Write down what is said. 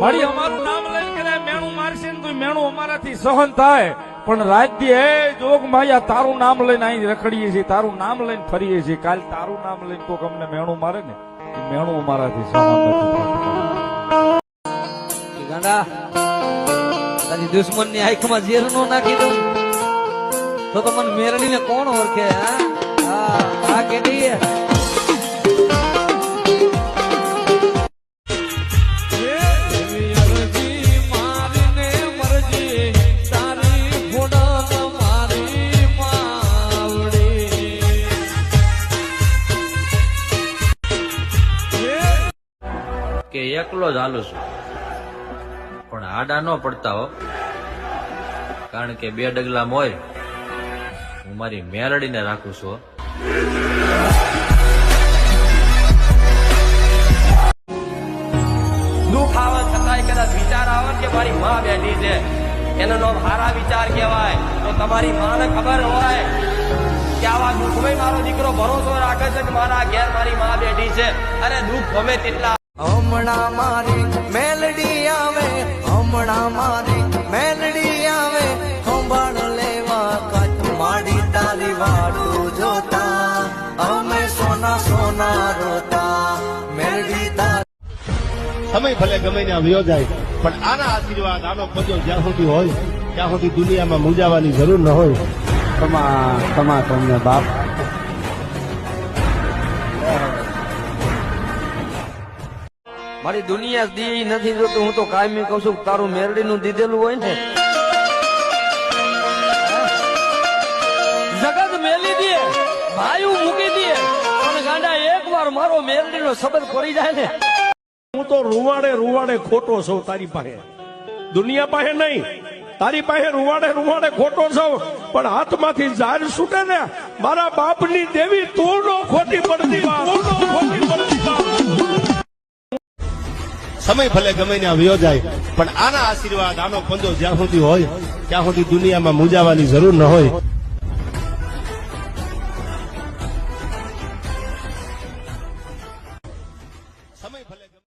મારી અમારું નામ લઈ કદાચ મેણું મારશે ને તો મેણું અમારાથી સહન થાય. પણ રાજ્ય હે જોગ માયા તારું નામ લઈને અહીં રખડીએ છીએ તારું નામ લઈને ફરીએ છીએ. કાલ તારું નામ લઈને કોક અમને મેણું મારે ને એ મેણું અમારાથી સહન નથી. ગાંડા તારી દુશ્મનની આંખમાં ઝેર નો નાખી દઉં. તો તો મને મેરડી ને કોણ ઓળખે હા? હા કેટી કે એકલો જ હાલું છું. પણ આડા ન પડતા હો. કારણ કે બે ડગલા મોય હું મારી મેલડીને રાખું છું દુઃખ આવે છતાંય કદાચ વિચાર આવે કે મારી માં બેઠી છે. એનો નો સારા વિચાર કહેવાય. તો તમારી માને ખબર હોય કે આવા દુઃખમાં મારો દીકરો ભરોસો રાખે છે કે મારા ઘેર મારી માં બેઠી છે. અને દુઃખ ગમે તેટલા હમણાં મારી મેલડી આવે હમણાં મારી મેલડી આવે. સંભાળ લેવા કચ્છ માડી તારી વાટું જોતા. અમે સોના સોના રોતા. મેલડી તારી સમય ભલે ગમે ત્યાં વયો જાય પણ આના આશીર્વાદ આનો પદો જ્યાં સુધી હોય ત્યાં સુધી દુનિયામાં મૂંઝાવાની જરૂર ન હોય. તમા તમા તમને બાપ. મારી દુનિયા દી નથી જોતું હું તો કાયમી કઉ છું તારું મેરડી નું દીધેલું હોય ને. જગત મેલી દે ભાઈ મૂકી દે પણ ગાંડા એક વાર મારો મેરડી નો શબ્દ પડી જાય ને. હું તો રૂવાડે રૂવાડે ખોટો છું તારી પાસે. દુનિયા પાસે નહીં તારી પાસે રૂવાડે રૂવાડે ખોટો છું પણ હાથમાંથી ઝાર છૂટે ને મારા બાપની દેવી તું ખોટી પડતી બા, સમય ભલે ગમે ત્યાં વયો જાય, પણ આના આશીર્વાદ, આનો પંજો જ્યાં સુધી હોય, ત્યાં સુધી દુનિયામાં મૂંઝાવાની જરૂર ન હોય.